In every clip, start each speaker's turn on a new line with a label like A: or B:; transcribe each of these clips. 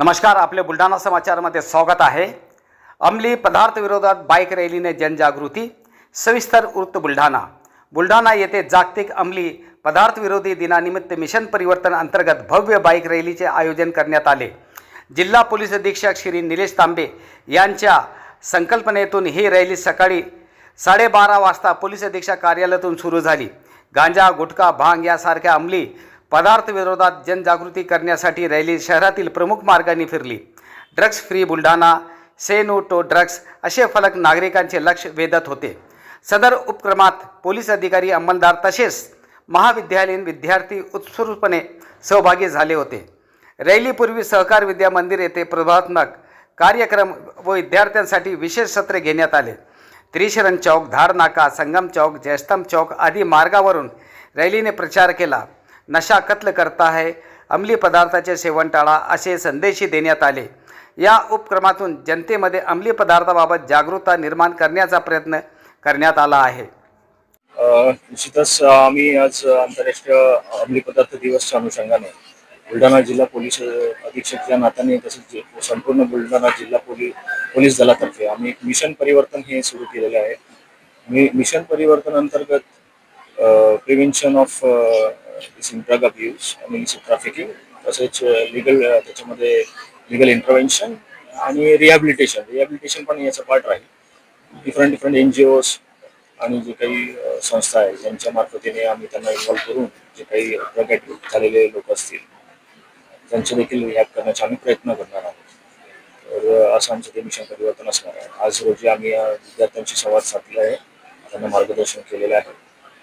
A: नमस्कार आपले बुलढाणा समाचारमध्ये स्वागत आहे. अंमली पदार्थ विरोधात बाईक रॅलीने जनजागृती सविस्तर वृत्त बुलढाणा. बुलढाणा येथे जागतिक अंमली पदार्थ विरोधी दिनानिमित्त मिशन परिवर्तन अंतर्गत भव्य बाईक रॅलीचे आयोजन करण्यात आले. जिल्हा पोलीस अधीक्षक श्री निलेश तांबे यांच्या संकल्पनेतून ही रॅली सकाळी साडेबारा वाजता पोलीस अधीक्षक कार्यालयातून सुरू झाली. गांजा गुटखा भांग यासारख्या अंमली पदार्थ विरोधात जनजागृती करण्यासाठी रॅली शहरातील प्रमुख मार्गांनी फिरली. Drugs free Buldhana say no to drugs असे फलक नागरिकांचे लक्ष वेधत होते. सदर उपक्रमात पोलीस अधिकारी अंमलदार तसेच महाविद्यालयीन विद्यार्थी उत्स्फूर्तपणे सहभागी झाले होते. रॅलीपूर्वी सहकार विद्या मंदिर येथे प्रभात्मक कार्यक्रम व विद्यार्थ्यांसाठी विशेष सत्रे घेण्यात आले. त्रिशरण चौक धारनाका संगम चौक जयस्तंभ चौक आदी मार्गावरून रॅलीने प्रचार केला. नशा कत्ल करता है अंमली पदार्थाचे सेवन टाळा असे संदेशही देण्यात आले. या उपक्रमातून जनतेमध्ये अंमली पदार्थाबाबत जागरूकता निर्माण करण्याचा प्रयत्न करण्यात आला आहे.
B: निश्चितच आम्ही आज आंतरराष्ट्रीय अंमली पदार्थ दिवसच्या अनुषंगाने बुलढाणा जिल्हा पोलीस अधीक्षकच्या नात्याने तसेच जे- संपूर्ण बुलढाणा जिल्हा पोलीस पोलीस दलातर्फे आम्ही एक मिशन परिवर्तन हे सुरू केलेले आहे. मी मिशन परिवर्तन अंतर्गत prevention of drug abuse uh, आणि इलिसिट ट्रॅफिकिंग तसेच लिगल त्याच्यामध्ये लिगल इंटरव्हेन्शन आणि रिहॅबिलिटेशन रिहॅबिलिटेशन पण याचा पार्ट राहील. Different different N G Os आणि जे काही संस्था आहे ज्यांच्या मार्फतीने आम्ही त्यांना इन्व्हॉल्व करून जे काही ड्रग ॲडिक्ट झालेले लोक असतील त्यांचे देखील रिहॅब करण्याचा आम्ही प्रयत्न करणार आहोत. तर असं आमचं ते मिशन परिवर्तन असणार आहे. आज रोजी आम्ही विद्यार्थ्यांशी संवाद साधला आहे. त्यांना मार्गदर्शन केलेलं आहे.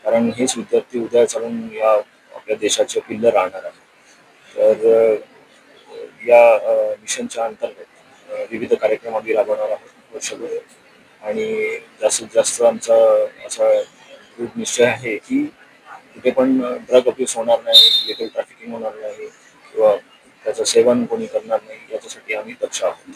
B: कारण हेच विद्यार्थी उद्या चालून या आपल्या देशाचे पिल्लर राहणार आहे तर या मिशनच्या अंतर्गत विविध कार्यक्रम आम्ही राबवणार आहोत वर्षभर. आणि जास्तीत जास्त आमचा असा दृढ निश्चय आहे की कुठे पण ड्रग अब्यूज होणार नाही लिगल ट्रॅफिकिंग होणार नाही किंवा त्याचं सेवन कोणी करणार नाही याच्यासाठी आम्ही दक्ष आहोत.